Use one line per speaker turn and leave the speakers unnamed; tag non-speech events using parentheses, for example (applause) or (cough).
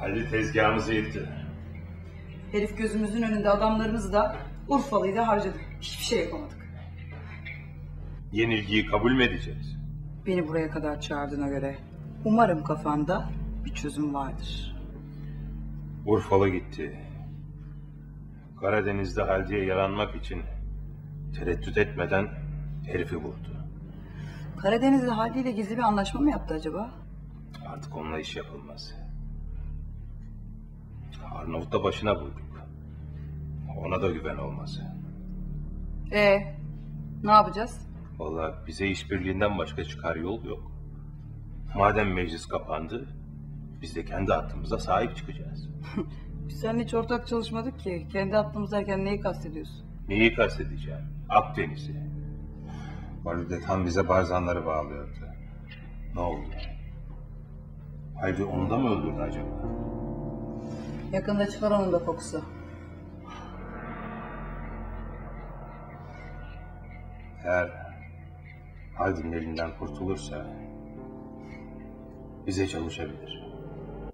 Halil tezgahımızı yıktı.
Herif gözümüzün önünde adamlarımızı da Urfalı'yı da harcadı. Hiçbir şey yapamadık.
Yenilgiyi kabul mü edeceğiz?
Beni buraya kadar çağırdığına göre umarım kafanda bir çözüm vardır.
Urfalı gitti. Karadeniz'de Haldi'ye yaranmak için tereddüt etmeden herifi vurdu.
Karadeniz'de Halide ile gizli bir anlaşma mı yaptı acaba?
Artık onunla iş yapılmaz. Arnavut da başına bulduk. Ona da güven olmaz.
Ee, ne yapacağız?
Vallahi bize işbirliğinden başka çıkar yol yok. Madem meclis kapandı, biz de kendi hattımıza sahip çıkacağız. (laughs)
Biz seninle hiç ortak çalışmadık ki. Kendi aklımız derken neyi kastediyorsun?
Neyi kastedeceğim? Akdeniz'i. Valide tam bize barzanları bağlıyordu. Ne oldu? Haydi onu da mı öldürdü acaba?
Yakında çıkar onun da kokusu.
Eğer Haldim'in elinden kurtulursa bize çalışabilir.